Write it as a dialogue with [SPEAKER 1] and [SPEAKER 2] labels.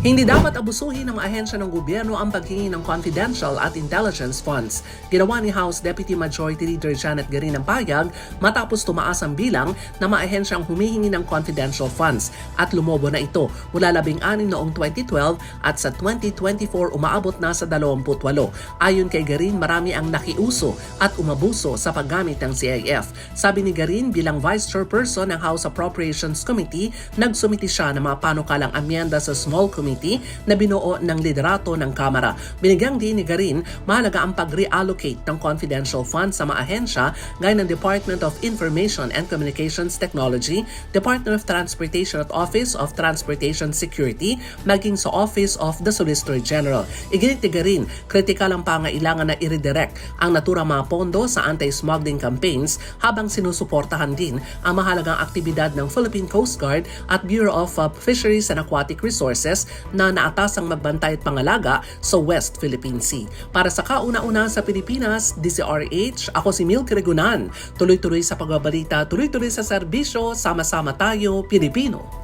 [SPEAKER 1] Hindi dapat abusuhin ng ahensya ng gobyerno ang paghingi ng confidential at intelligence funds. Ginawa ni House Deputy Majority Leader Janet Garin ang payag matapos tumaas ang bilang na mga ahensyang humihingi ng confidential funds at lumobo na ito mula 16 noong 2012 at sa 2024 umaabot na sa 28. Ayon kay Garin, marami ang nakiuso at umabuso sa paggamit ng CIF. Sabi ni Garin bilang Vice Chairperson ng House Appropriations Committee, nagsumiti siya ng mga panukalang amyenda sa Small Committee na binuo ng liderato ng Kamara. Binigyang din ni Garin, mahalaga ang pag-reallocate ng confidential funds sa mga ahensya gaya ng Department of Information and Communications Technology, Department of Transportation at Office of Transportation Security, maging sa Office of the Solicitor General. Iginit ni Garin, kritikal ang pangailangan na i-redirect ang naturang mga pondo sa anti-smuggling campaigns habang sinusuportahan din ang mahalagang aktibidad ng Philippine Coast Guard at Bureau of uh, Fisheries and Aquatic Resources na naatasang magbantay at pangalaga sa West Philippine Sea. Para sa kauna-una sa Pilipinas, DCRH, ako si Milky Regunan. Tuloy-tuloy sa pagbabalita, tuloy-tuloy sa serbisyo, sama-sama tayo, Pilipino.